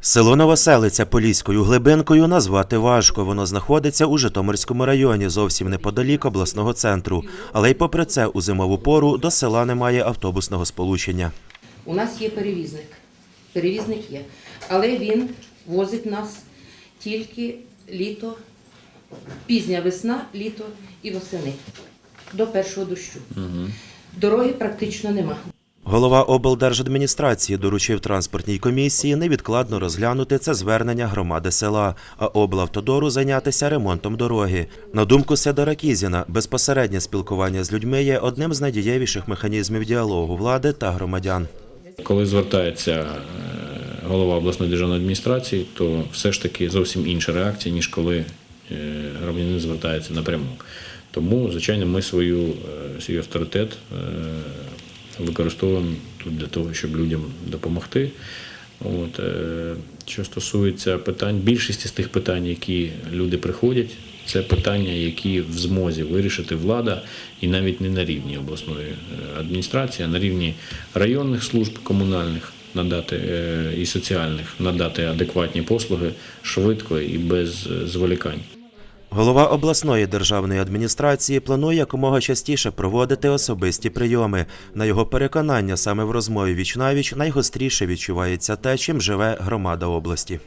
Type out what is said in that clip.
Село Новоселиця Поліською глибинкою назвати важко. Воно знаходиться у Житомирському районі, зовсім неподалік обласного центру. Але й попри це, у зимову пору до села немає автобусного сполучення. У нас є перевізник. Перевізник є. Але він возить нас тільки літо, пізня весна, літо і восени. До першого дощу. Дороги практично нема. Голова облдержадміністрації доручив транспортній комісії невідкладно розглянути це звернення громади села, а облавтодору зайнятися ремонтом дороги. На думку Седора Кізіна, безпосереднє спілкування з людьми є одним з найдієвіших механізмів діалогу влади та громадян. Коли звертається е, голова обласної державної адміністрації, то все ж таки зовсім інша реакція, ніж коли е, громадянин звертається напряму. Тому, звичайно, ми свою, е, свій авторитет використовуємо тут для того, щоб людям допомогти. От, е, що стосується питань, більшість з тих питань, які люди приходять, це питання, які в змозі вирішити влада, і навіть не на рівні обласної е, адміністрації, а на рівні районних служб комунальних надати е, і соціальних надати адекватні послуги швидко і без зволікань. Голова обласної державної адміністрації планує якомога частіше проводити особисті прийоми. На його переконання, саме в розмові віч-навіч найгостріше відчувається те, чим живе громада області.